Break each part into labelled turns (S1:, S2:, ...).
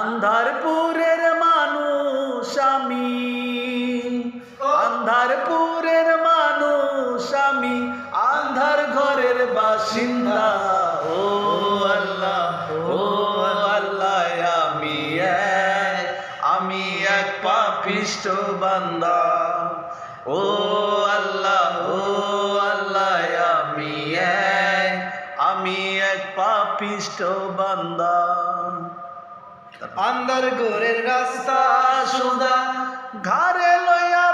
S1: আন্ধারপুরের মানুষ আমি। আন্ধারপুরের মানুষ আমি। আন্ধার ঘরের বাসিন্দা। ও আল্লাহ ও আল্লাহ, আমি এক আমি এক পাপিষ্ট বান্দা। ও আল্লাহ ও আল্লাহ, আমি এক আমি এক পাপিষ্ট বান্দা।
S2: আন্দার গোরের রাস্তা
S1: সুদা ঘরে লইয়া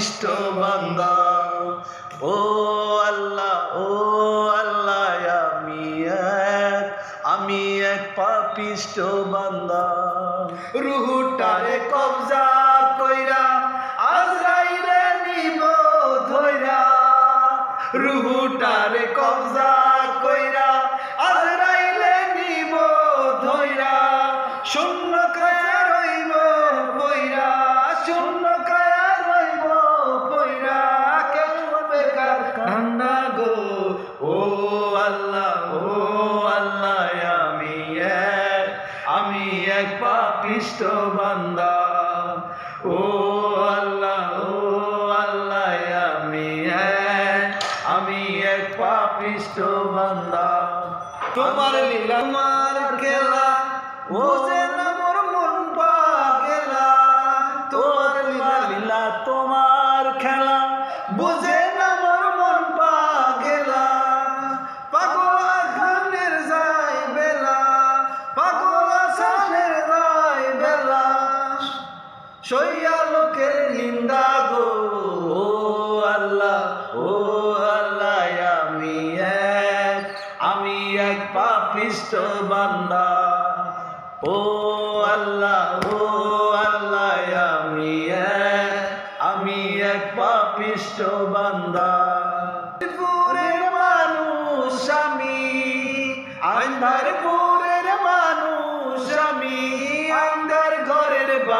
S1: পাপিষ্ট বান্দা। ও আল্লাহ ও আল্লাহ, আমি এক আমি এক পাপিষ্ট বান্দা।
S2: রুহুটারে কবজা কইরা
S1: এক পাপিষ্ট বান্দা। ও আল্লাহ ও আল্লাহ আমি আমি এক পাপিষ্ট বান্দা।
S2: তোমার লীলা তোমার খেলা বোঝে না মোর মন পা পাগেলা তোমার লীলা
S1: লীলা তোমার খেলা
S2: বুঝে সইয়া লোকের নিন্দা গো।
S1: ও আল্লাহ ও আল্লাহ, আমি এক আমি এক পাপিষ্ট বান্দা। ও আল্লাহ ও আল্লাহ, আমি এক আমি এক পাপিষ্ট বান্দা।
S2: পুরের মানুষ আমি
S1: আন্ধারপুরের মানুষ আমি আন্ধার